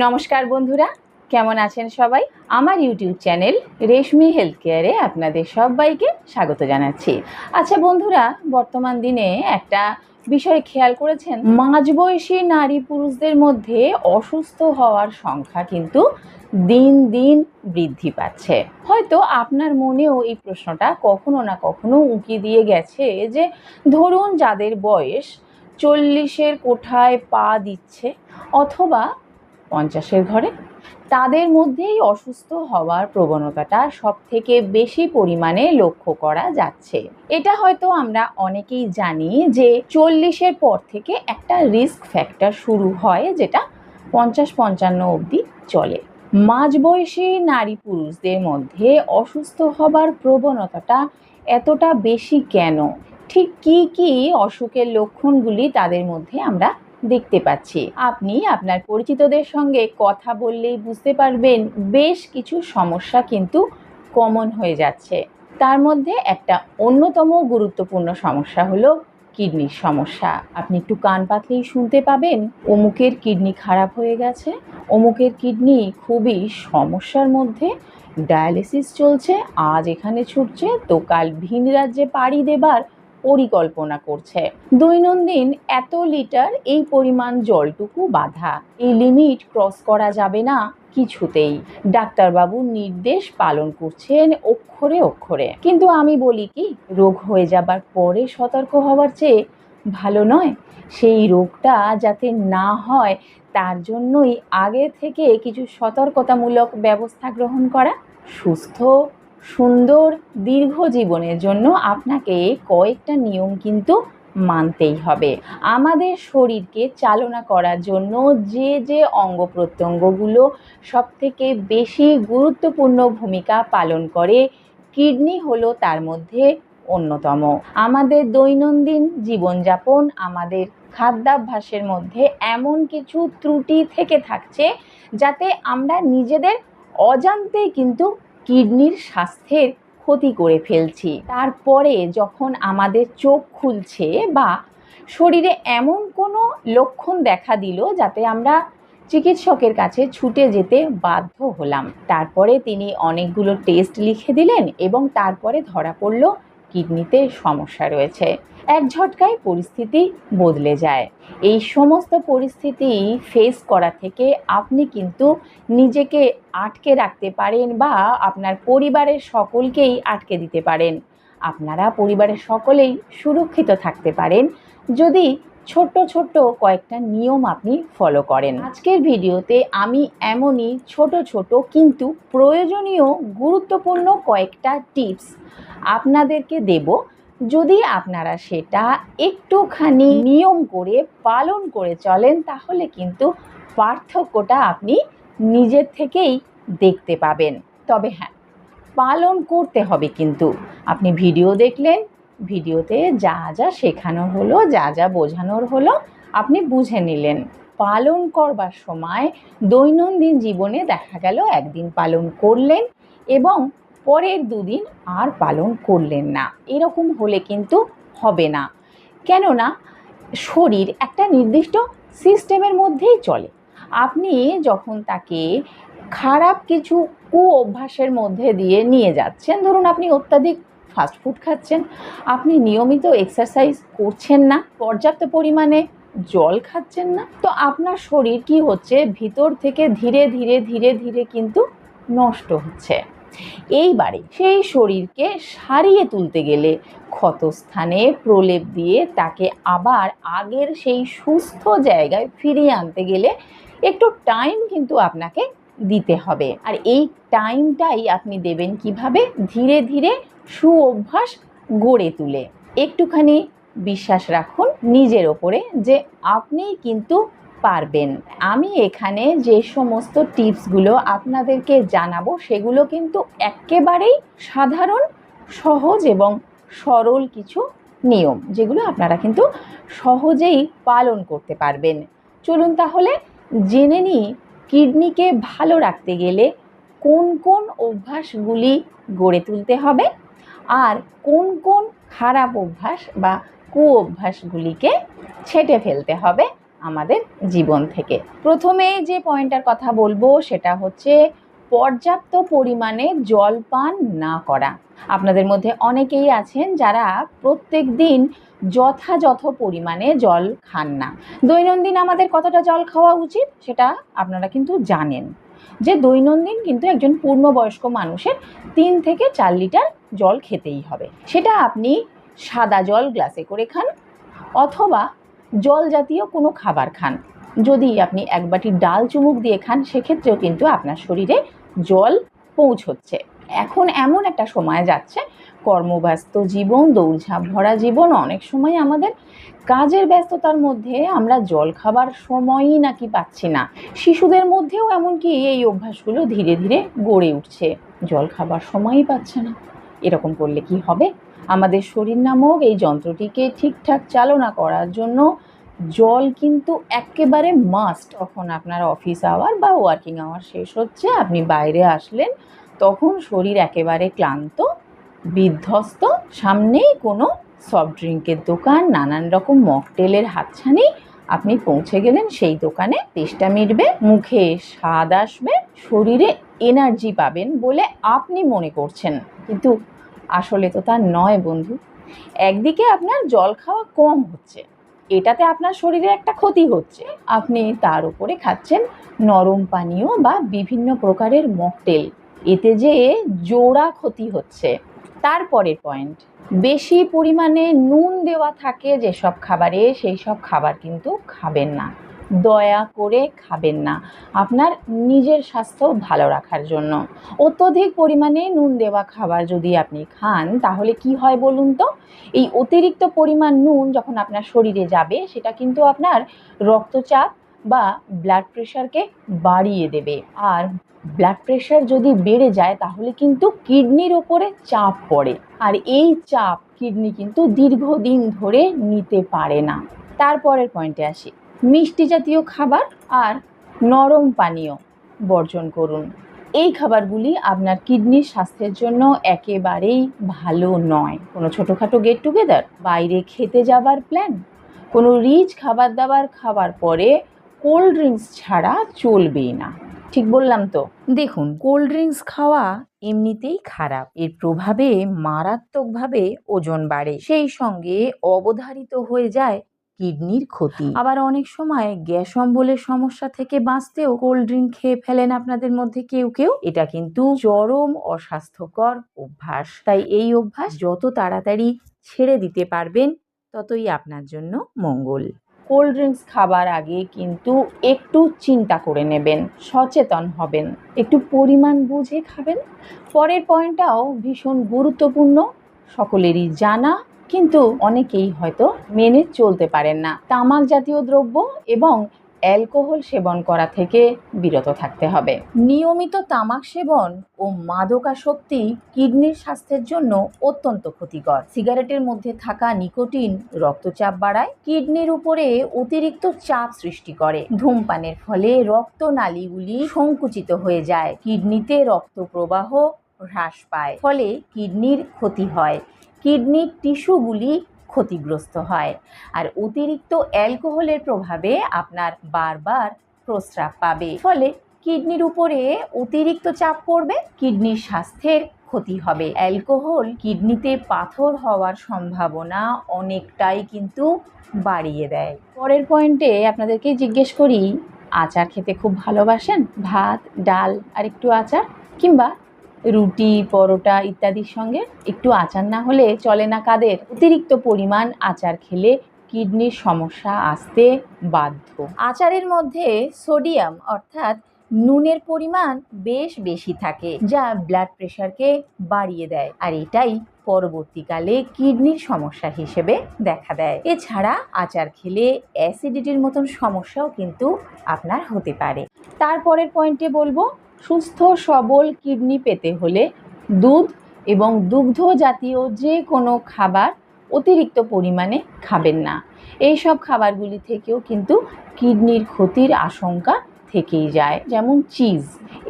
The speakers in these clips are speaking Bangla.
নমস্কার বন্ধুরা, কেমন আছেন সবাই? আমার ইউটিউব চ্যানেল রেশমি হেলথ কেয়ারে আপনাদের সবাইকে স্বাগত জানাচ্ছি। আচ্ছা বন্ধুরা, বর্তমান দিনে একটা বিষয় খেয়াল করেছেন? মাঝবয়সী নারী পুরুষদের মধ্যে অসুস্থ হওয়ার সংখ্যা কিন্তু দিন দিন বৃদ্ধি পাচ্ছে। হয়তো আপনার মনেও এই প্রশ্নটা কখনো না কখনো উঁকি দিয়ে গেছে যে, ধরুন যাদের বয়স চল্লিশের কোঠায় পা দিচ্ছে, অথবা পঞ্চাশের ঘরে। তাদের মধ্যেই অসুস্থ হওয়ার প্রবণতাটা সব থেকে বেশি পরিমাণে লক্ষ্য করা যাচ্ছে। এটা হয়তো আমরা অনেকেই জানি যে চল্লিশের পর থেকে একটা রিস্ক ফ্যাক্টর শুরু হয় যেটা পঞ্চাশ পঞ্চান্ন অবধি চলে। মাঝবয়সী নারী পুরুষদের মধ্যে অসুস্থ হবার প্রবণতাটা এতটা বেশি কেন? ঠিক কি কি অসুখের লক্ষণগুলি তাদের মধ্যে আমরা দেখতে পাচ্ছি। আপনি আপনার পরিচিতদের সঙ্গে কথা বললেই বুঝতে পারবেন বেশ কিছু সমস্যা কিন্তু কমন হয়ে যাচ্ছে। তার মধ্যে একটা অন্যতম গুরুত্বপূর্ণ সমস্যা হলো কিডনির সমস্যা। আপনি একটু কান পাতলেই শুনতে পাবেন, অমুকের কিডনি খারাপ হয়ে গেছে, অমুকের কিডনি খুবই সমস্যার মধ্যে ডায়ালিসিস চলছে, আজ এখানে ছুটছে, তো কাল ভিন রাজ্যে পাড়ি দেবার পরিকল্পনা করছে। দৈনন্দিন এত লিটার এই পরিমাণ জলটুকু বাধা। এই লিমিট ক্রস করা যাবে না কিছুতেই। ডাক্তারবাবু নির্দেশ পালন করছেন অক্ষরে অক্ষরে। কিন্তু আমি বলি কি, রোগ হয়ে যাবার পরে সতর্ক হওয়ার চেয়ে ভালো নয়। সেই রোগটা যাতে না হয়, তার জন্যই আগে থেকে কিছু সতর্কতামূলক ব্যবস্থা গ্রহণ করা সুস্থ সুন্দর দীর্ঘ জীবনের জন্য আপনাকে কয়েকটা নিয়ম কিন্তু মানতেই হবে। আমাদের শরীরকে চালনা করার জন্য যে যে অঙ্গ প্রত্যঙ্গগুলো সব থেকে বেশি গুরুত্বপূর্ণ ভূমিকা পালন করে, কিডনি হলো তার মধ্যে অন্যতম। আমাদের দৈনন্দিন জীবনযাপন, আমাদের খাদ্যাভ্যাসের মধ্যে এমন কিছু ত্রুটি থেকে থাকছে যাতে আমরা নিজেদের অজান্তে কিন্তু কিডনির স্বাস্থ্যের ক্ষতি করে ফেলছি। তারপরে যখন আমাদের চোখ খুলছে বা শরীরে এমন কোনো লক্ষণ দেখা দিল যাতে আমরা চিকিৎসকের কাছে ছুটে যেতে বাধ্য হলাম। তারপরে তিনি অনেকগুলো টেস্ট লিখে দিলেন এবং তারপরে ধরা পড়ল কিডনিতে সমস্যা রয়েছে। এক ঝটকায় পরিস্থিতি বদলে যায়। এই সমস্ত পরিস্থিতি ফেস করা থেকে আপনি কিন্তু নিজেকে আটকে রাখতে পারেন বা আপনার পরিবারের সকলকেই আটকে দিতে পারেন। আপনারা পরিবারের সকলেই সুরক্ষিত থাকতে পারেন। যদি ছোট্ট ছোট্ট কয়েকটা নিয়ম আপনি ফলো করেন। আজকের ভিডিওতে আমি এমনই ছোট ছোট কিন্তু প্রয়োজনীয় গুরুত্বপূর্ণ কয়েকটা টিপস আপনাদেরকে দেব। যদি আপনারা সেটা একটুখানি নিয়ম করে পালন করে চলেন, তাহলে কিন্তু পার্থক্যটা আপনি নিজের থেকেই দেখতে পাবেন। তবে হ্যাঁ পালন করতে হবে কিন্তু। আপনি ভিডিও দেখলেন ভিডিওতে যা যা শেখানো হলো, যা যা বোঝানোর হলো, আপনি বুঝে নিলেন। পালন করবার সময় দৈনন্দিন জীবনে দেখা গেল একদিন পালন করলেন এবং পরের দুদিন আর পালন করলেন না। এরকম হলে কিন্তু হবে না। কেননা শরীর একটা নির্দিষ্ট সিস্টেমের মধ্যেই চলে। আপনি যখন তাকে খারাপ কিছু কু অভ্যাসের মধ্যে দিয়ে নিয়ে যাচ্ছেন, ধরুন আপনি অত্যাধিক ফাস্টফুড খাচ্ছেন। আপনি নিয়মিত এক্সারসাইজ করছেন না, পর্যাপ্ত পরিমাণে জল খাচ্ছেন না। তো আপনার শরীর কি হচ্ছে? ভিতর থেকে ধীরে ধীরে ধীরে ধীরে কিন্তু নষ্ট হচ্ছে। এইবারে সেই শরীরকে সারিয়ে তুলতে গেলে ক্ষতস্থানে প্রলেপ দিয়ে তাকে আবার আগের সেই সুস্থ জায়গায় ফিরিয়ে আনতে গেলে একটু টাইম কিন্তু আপনাকে দিতে হবে। আর এই টাইমটাই আপনি দেবেন কীভাবে? ধীরে ধীরে সু অভ্যাস গড়ে তুলে। একটুখানি বিশ্বাস রাখুন নিজের ওপরে যে আপনিই কিন্তু পারবেন। আমি এখানে যে সমস্ত টিপসগুলো আপনাদেরকে জানাব, সেগুলো কিন্তু একেবারেই সাধারণ, সহজ এবং সরল কিছু নিয়ম, যেগুলো আপনারা কিন্তু সহজেই পালন করতে পারবেন। চলুন তাহলে জেনে নিই কিডনিকে ভালো রাখতে গেলে কোন কোন অভ্যাসগুলি গড়ে তুলতে হবে। আর কোন কোন খারাপ অভ্যাস বা কু অভ্যাসগুলিকে ছেটে ফেলতে হবে আমাদের জীবন থেকে? প্রথমে যে পয়েন্টটার কথা বলব সেটা হচ্ছে পর্যাপ্ত পরিমাণে জল পান না করা। আপনাদের মধ্যে অনেকেই আছেন যারা প্রত্যেক দিন যথাযথ পরিমাণে জল খান না। দৈনন্দিন আমাদের কতটা জল খাওয়া উচিত সেটা আপনারা কিন্তু জানেন। যে দৈনন্দিন কিন্তু একজন পূর্ণবয়স্ক মানুষের তিন থেকে চার লিটার জল খেতেই হবে। সেটা আপনি সাদা জল গ্লাসে করে খান অথবা জল জাতীয় কোনো খাবার খান। যদি আপনি এক বাটি ডাল চুমুক দিয়ে খান, সেক্ষেত্রেও কিন্তু আপনার শরীরে জল পৌঁছচ্ছে। এখন এমন একটা সময় যাচ্ছে, কর্মব্যস্ত জীবন, দৌড়ঝাঁপ ভরা জীবন, অনেক সময় আমাদের কাজের ব্যস্ততার মধ্যে আমরা জল খাবার সময়ই নাকি পাচ্ছি না। শিশুদের মধ্যেও এমনকি এই অভ্যাসগুলো ধীরে ধীরে গড়ে উঠছে। জল খাবার সময়ই পাচ্ছে না। এরকম করলে কি হবে? আমাদের শরীর নামক এই যন্ত্রটিকে ঠিকঠাক চালনা করার জন্য জল কিন্তু একেবারে মাস্ট তখন আপনার অফিস আওয়ার বা ওয়ার্কিং আওয়ার শেষ হচ্ছে, আপনি বাইরে আসলেন তখন শরীর একেবারে ক্লান্ত, বিধ্বস্ত, সামনেই কোনো সফট ড্রিঙ্কের দোকান, নানান রকম মকটেলের হাতছানি। আপনি পৌঁছে গেলেন সেই দোকানে, তেষ্টা মিটবে, মুখে স্বাদ আসবে, শরীরে এনার্জি পাবেন বলে আপনি মনে করছেন। কিন্তু আসলে তো তা নয় বন্ধু। একদিকে আপনার জল খাওয়া কম হচ্ছে, এটাতে আপনার শরীরে একটা ক্ষতি হচ্ছে। আপনি তার উপরে খাচ্ছেন নরম পানীয় বা বিভিন্ন প্রকারের মকটেল এতে যে জোড়া ক্ষতি হচ্ছে তারপরের পয়েন্ট বেশি পরিমাণে নুন দেওয়া থাকে যেসব খাবারে সেই সব খাবার কিন্তু খাবেন না। দয়া করে খাবেন না। আপনার নিজের স্বাস্থ্য ভালো রাখার জন্য। অত্যধিক পরিমাণে নুন দেওয়া খাবার যদি আপনি খান, তাহলে কি হয় বলুন তো? এই অতিরিক্ত পরিমাণ নুন যখন আপনার শরীরে যাবে, সেটা কিন্তু আপনার রক্তচাপ বা ব্লাড প্রেশারকে বাড়িয়ে দেবে। আর ব্লাড প্রেশার যদি বেড়ে যায়, তাহলে কিন্তু কিডনির ওপরে চাপ পড়ে। আর এই চাপ কিডনি কিন্তু দীর্ঘদিন ধরে নিতে পারে না। তারপরের পয়েন্টে আসি। মিষ্টি জাতীয় খাবার আর নরম পানীয় বর্জন করুন। এই খাবারগুলি আপনার কিডনির স্বাস্থ্যের জন্য একেবারেই ভালো নয়। কোনো ছোটোখাটো গেট টুগেদার বাইরে খেতে যাবার প্ল্যান কোনো রিচ খাবার দাবার খাবার পরে কোল্ড ড্রিঙ্কস ছাড়া চলবেই না। ঠিক বললাম তো? দেখুন, কোল্ড ড্রিঙ্কস খাওয়া এমনিতেই খারাপ। এর প্রভাবে মারাত্মকভাবে ওজন বাড়ে। সেই সঙ্গে অবধারিত হয়ে যায় কিডনির ক্ষতি। আবার অনেক সময় গ্যাস অম্বলের সমস্যা থেকে বাঁচতেও কোল্ড ড্রিঙ্ক খেয়ে ফেলেন আপনাদের মধ্যে কেউ কেউ। এটা কিন্তু চরম অস্বাস্থ্যকর অভ্যাস। তাই এই অভ্যাস যত তাড়াতাড়ি ছেড়ে দিতে পারবেন, ততই আপনার জন্য মঙ্গল। কোল্ড ড্রিঙ্কস খাবার আগে কিন্তু একটু চিন্তা করে নেবেন, সচেতন হবেন, একটু পরিমাণ বুঝে খাবেন। পরের পয়েন্টটাও ভীষণ গুরুত্বপূর্ণ, সকলেরই জানা, কিন্তু অনেকেই হয়তো মেনে চলতে পারেন না। তামাক জাতীয় দ্রব্য এবং অ্যালকোহল সেবন করা থেকে বিরত থাকতে হবে। নিয়মিত তামাক সেবন ও মাদকাসক্তি কিডনির স্বাস্থ্যের জন্য অত্যন্ত ক্ষতিকর। সিগারেটের মধ্যে থাকা নিকোটিন রক্তচাপ বাড়ায়, কিডনির উপরে অতিরিক্ত চাপ সৃষ্টি করে। ধূমপানের ফলে রক্তনালীগুলি সংকুচিত হয়ে যায়, কিডনিতে রক্ত প্রবাহ হ্রাস পায়, ফলে কিডনির ক্ষতি হয়। কিডনির টিস্যুগুলি ক্ষতিগ্রস্ত হয়। আর অতিরিক্ত অ্যালকোহলের প্রভাবে আপনার বারবার প্রস্রাব পাবে। ফলে কিডনির উপরে অতিরিক্ত চাপ পড়বে, কিডনির স্বাস্থ্যের ক্ষতি হবে। অ্যালকোহল কিডনিতে পাথর হওয়ার সম্ভাবনা অনেকটাই কিন্তু বাড়িয়ে দেয়। পরের পয়েন্টে আপনাদেরকে জিজ্ঞেস করি, আচার খেতে খুব ভালোবাসেন? ভাত, ডাল আর একটু আচার? কিংবা রুটি, পরোটা ইত্যাদির সঙ্গে একটু আচার না হলে চলে না কাদের। অতিরিক্ত পরিমাণ আচার খেলে কিডনির সমস্যা আসতে বাধ্য। আচারের মধ্যে সোডিয়াম, অর্থাৎ নুনের পরিমাণ বেশ বেশি থাকে, যা ব্লাড প্রেশারকে বাড়িয়ে দেয়। আর এটাই পরবর্তীকালে কিডনির সমস্যা হিসেবে দেখা দেয়। এছাড়া আচার খেলে অ্যাসিডিটির মতন সমস্যাও কিন্তু আপনার হতে পারে। তারপরের পয়েন্টে বলব সুস্থ, সবল কিডনি পেতে হলে দুধ এবং দুগ্ধ জাতীয় যে কোনো খাবার অতিরিক্ত পরিমাণে খাবেন না। এই সব খাবারগুলি থেকেও কিন্তু কিডনির ক্ষতির আশঙ্কা থেকেই যায়, যেমন চিজ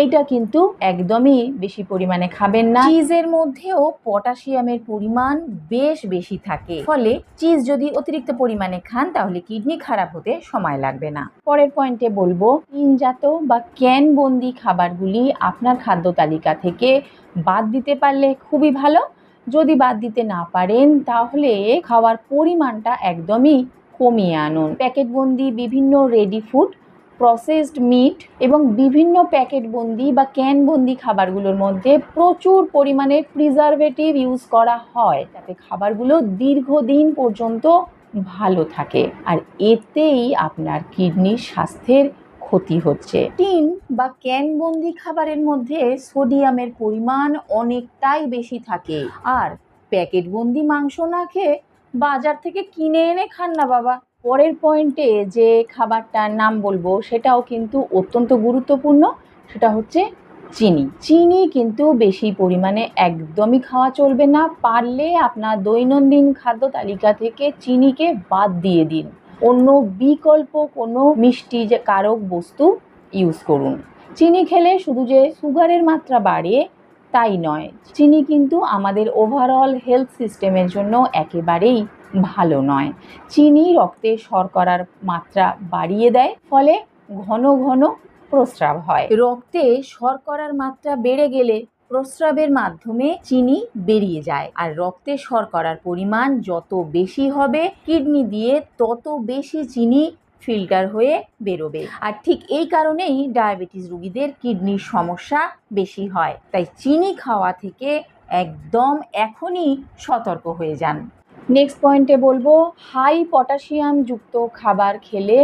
এইটা কিন্তু একদমই বেশি পরিমাণে খাবেন না। চিজের মধ্যেও পটাশিয়ামের পরিমাণ বেশ বেশি থাকে। ফলে চিজ যদি অতিরিক্ত পরিমাণে খান, তাহলে কিডনি খারাপ হতে সময় লাগবে না। পরের পয়েন্টে বলব টিনজাত বা ক্যানবন্দি খাবারগুলি আপনার খাদ্য তালিকা থেকে বাদ দিতে পারলে খুবই ভালো। যদি বাদ দিতে না পারেন, তাহলে খাওয়ার পরিমাণটা একদমই কমিয়ে আনুন। প্যাকেটবন্দি বিভিন্ন রেডি ফুড প্রসেসড মিট এবং বিভিন্ন প্যাকেটবন্দি বা ক্যানবন্দি খাবারগুলোর মধ্যে প্রচুর পরিমাণে প্রিজারভেটিভ ইউজ করা হয়। যাতে খাবারগুলো দীর্ঘদিন পর্যন্ত ভালো থাকে। আর এতেই আপনার কিডনির স্বাস্থ্যের ক্ষতি হচ্ছে। টিন বা ক্যানবন্দি খাবারের মধ্যে সোডিয়ামের পরিমাণ অনেকটাই বেশি থাকে। আর প্যাকেটবন্দি মাংস না খেয়ে বাজার থেকে কিনে এনে খান না বাবা। পরের পয়েন্টে যে খাবারটার নাম বলব, সেটাও কিন্তু অত্যন্ত গুরুত্বপূর্ণ। সেটা হচ্ছে চিনি। চিনি কিন্তু বেশি পরিমাণে একদমই খাওয়া চলবে না। পারলে আপনার দৈনন্দিন খাদ্য তালিকা থেকে চিনিকে বাদ দিয়ে দিন। অন্য বিকল্প কোনো মিষ্টি যে কারক বস্তু ইউজ করুন। চিনি খেলে শুধু যে সুগারের মাত্রা বাড়ে তাই নয়। চিনি কিন্তু আমাদের ওভারঅল হেলথ সিস্টেমের জন্য একেবারেই ভালো নয়। চিনি রক্তে শর্করার মাত্রা বাড়িয়ে দেয়, ফলে ঘন ঘন প্রস্রাব হয়। রক্তে শর্করার মাত্রা বেড়ে গেলে প্রস্রাবের মাধ্যমে চিনি বেরিয়ে যায়। আর রক্তে শর্করার পরিমাণ যত বেশি হবে, কিডনি দিয়ে তত বেশি চিনি ফিল্টার হয়ে বেরোবে। আর ঠিক এই কারণেই ডায়াবেটিস রুগীদের কিডনির সমস্যা বেশি হয়। তাই চিনি খাওয়া থেকে একদম এখনই সতর্ক হয়ে যান। নেক্সট পয়েন্টে বলব হাই পটাশিয়াম যুক্ত খাবার খেলে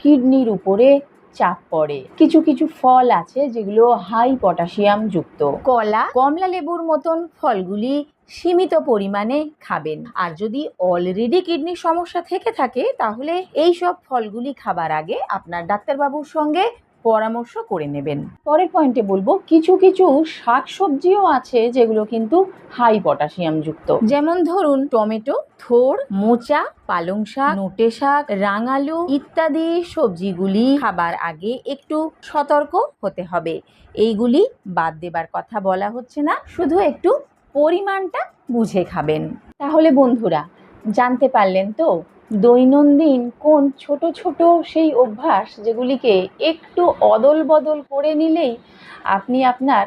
কিডনির উপরে চাপ পড়ে। কিছু কিছু ফল আছে যেগুলো হাই পটাশিয়াম যুক্ত। কলা কমলা লেবুর মতন ফলগুলি সীমিত পরিমাণে খাবেন। আর যদি অলরেডি কিডনির সমস্যা থেকে থাকে, তাহলে এই সব ফলগুলি খাবার আগে আপনার ডাক্তারবাবুর সঙ্গে পরামর্শ করে নেবেন। পরের পয়েন্টে বলব, কিছু কিছু শাকসবজিও আছে যেগুলো কিন্তু হাই পটাশিয়াম যুক্ত। যেমন ধরুন টমেটো, থোর, মোচা, পালং শাক, নোটে শাক, রাঙালু ইত্যাদি সবজিগুলি খাবার আগে একটু সতর্ক হতে হবে। এইগুলি বাদ দেবার কথা বলা হচ্ছে না, শুধু একটু পরিমাণটা বুঝে খাবেন। তাহলে বন্ধুরা, জানতে পারলেন তো, দৈনন্দিন কোন ছোট ছোট সেই অভ্যাস যেগুলিকে একটু অদল বদল করে নিলেই আপনি আপনার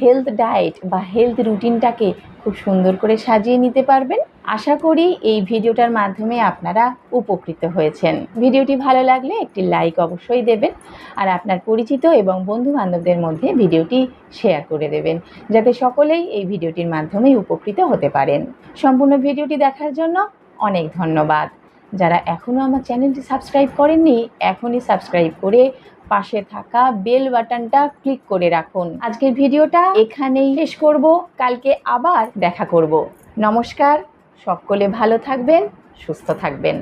হেলথ ডায়েট বা হেলথ রুটিনটাকে খুব সুন্দর করে সাজিয়ে নিতে পারবেন। আশা করি এই ভিডিওটার মাধ্যমে আপনারা উপকৃত হয়েছেন। ভিডিওটি ভালো লাগলে একটি লাইক অবশ্যই দেবেন আর আপনার পরিচিত এবং বন্ধু বান্ধবদের মধ্যে ভিডিওটি শেয়ার করে দেবেন, যাতে সকলেই এই ভিডিওটির মাধ্যমে উপকৃত হতে পারেন। সম্পূর্ণ ভিডিওটি দেখার জন্য অনেক ধন্যবাদ। যারা এখনও আমার চ্যানেলটি সাবস্ক্রাইব করেননি, এখনই সাবস্ক্রাইব করে পাশে থাকা বেল বাটনটা ক্লিক করে রাখুন। আজকের ভিডিওটা এখানেই শেষ করব। কালকে আবার দেখা করব। নমস্কার। সকলে ভালো থাকবেন, সুস্থ থাকবেন।